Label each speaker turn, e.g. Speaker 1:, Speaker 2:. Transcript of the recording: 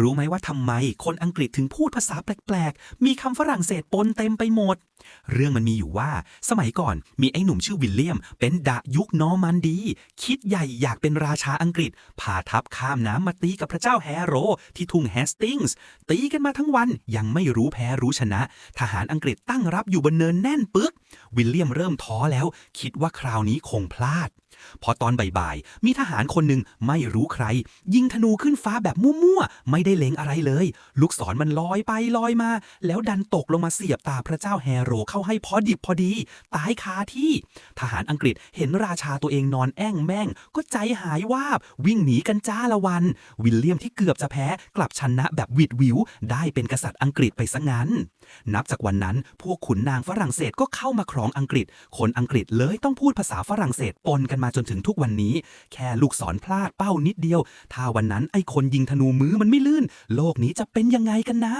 Speaker 1: รู้ไหมว่าทำไมคนอังกฤษถึงพูดภาษาแปลกๆ มีคำฝรั่งเศสปนเต็มไปหมด เรื่องมันมีอยู่ว่า สมัยก่อนมีไอ้หนุ่มชื่อวิลเลียม เป็นดะยุคนอมันดี คิดใหญ่อยากเป็นราชาอังกฤษพาทัพข้ามน้ำมาตีกับพระเจ้าแฮร์โร ที่ทุ่งแฮสติงส์ ตีกันมาทั้งวันยังไม่รู้แพ้รู้ชนะ ทหารอังกฤษตั้งรับอยู่บนเนินแน่นปึก วิลเลียมเริ่มท้อแล้ว คิดว่าคราวนี้คงพลาด พอตอนบ่ายๆ มีทหารคนหนึ่งไม่รู้ใคร ยิงธนูขึ้นฟ้าแบบมั่วๆ ไม่ได้เล็งอะไรเลย ลูกศรมันลอยไปลอยมา แล้วดันตกลงมาเสียบตาพระเจ้าแฮโรเข้าให้พอดิบพอดี ตายคาที่ ทหารอังกฤษเห็นราชาตัวเองนอนแอ้งแม่ง ก็ใจหายวาบ วิ่งหนีกันจ้าละวัน วิลเลียมที่เกือบจะแพ้กลับชนะแบบวิดวิว ได้เป็นกษัตริย์อังกฤษไปซะงั้น นับจากวันนั้นพวกขุนนางฝรั่งเศสก็เข้ามาครองอังกฤษ คนอังกฤษเลยต้องพูดภาษาฝรั่งเศสปนกันมาจนถึงทุกวันนี้ แค่ลูกศรพลาดเป้านิดเดียว ถ้าวันนั้นไอ้คนยิงธนูมือมันไม่ลื่น โลกนี้จะเป็นยังไงกันนะ